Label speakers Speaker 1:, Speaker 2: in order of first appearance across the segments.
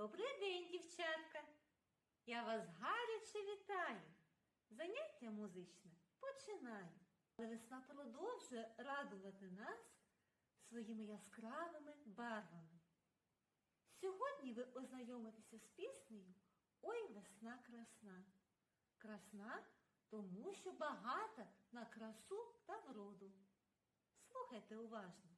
Speaker 1: Добрий день, дівчатка! Я вас гаряче вітаю. Заняття музичне починаю. Але весна продовжує радувати нас своїми яскравими барвами. Сьогодні ви ознайомитеся з піснею Ой весна красна. Красна, тому що багата на красу та вроду. Слухайте уважно.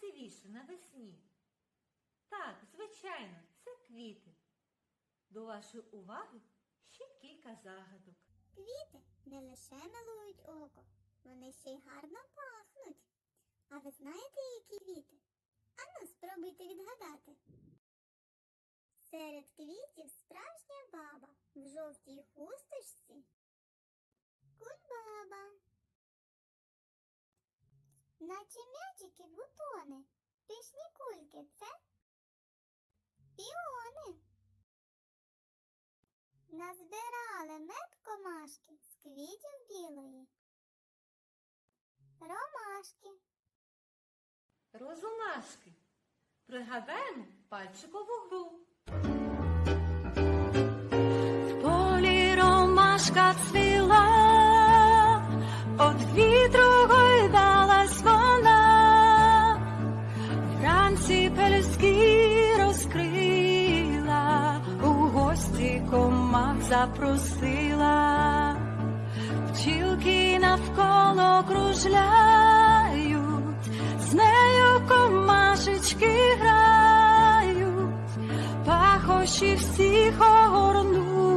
Speaker 1: Найкрасивіше навесні? Так, звичайно, це квіти. До вашої уваги ще кілька загадок.
Speaker 2: Квіти не лише милують око, вони ще й гарно пахнуть. А ви знаєте, які квіти? Ану, спробуйте відгадати. Серед квітів справжня баба в жовтій хусточці. Наче м'ячики бутони. Пішні кульки це піони. Назбирали мед комашки з квітів білої. Ромашки.
Speaker 1: Розумашки. Пригадаємо пальчикову гру.
Speaker 3: В полі ромашка цвіла, комах запросила, пчілки навколо кружляють, з нею комашечки грають, пахощі всіх огорнули,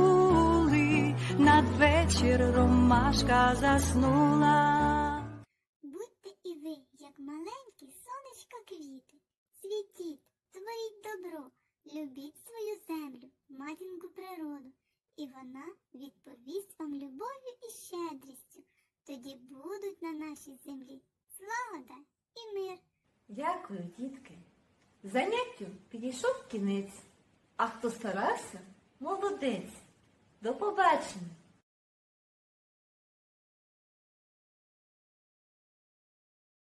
Speaker 3: надвечір ромашка заснула.
Speaker 2: Будьте і ви, як маленькі сонечка квіти. Світіть, творіть добро, любіть вона відповість вам любов'ю і щедрістю. Тоді будуть на нашій землі злагода і мир.
Speaker 1: Дякую, дітки. Заняттю підійшов кінець, а хто старався, молодець. До побачення!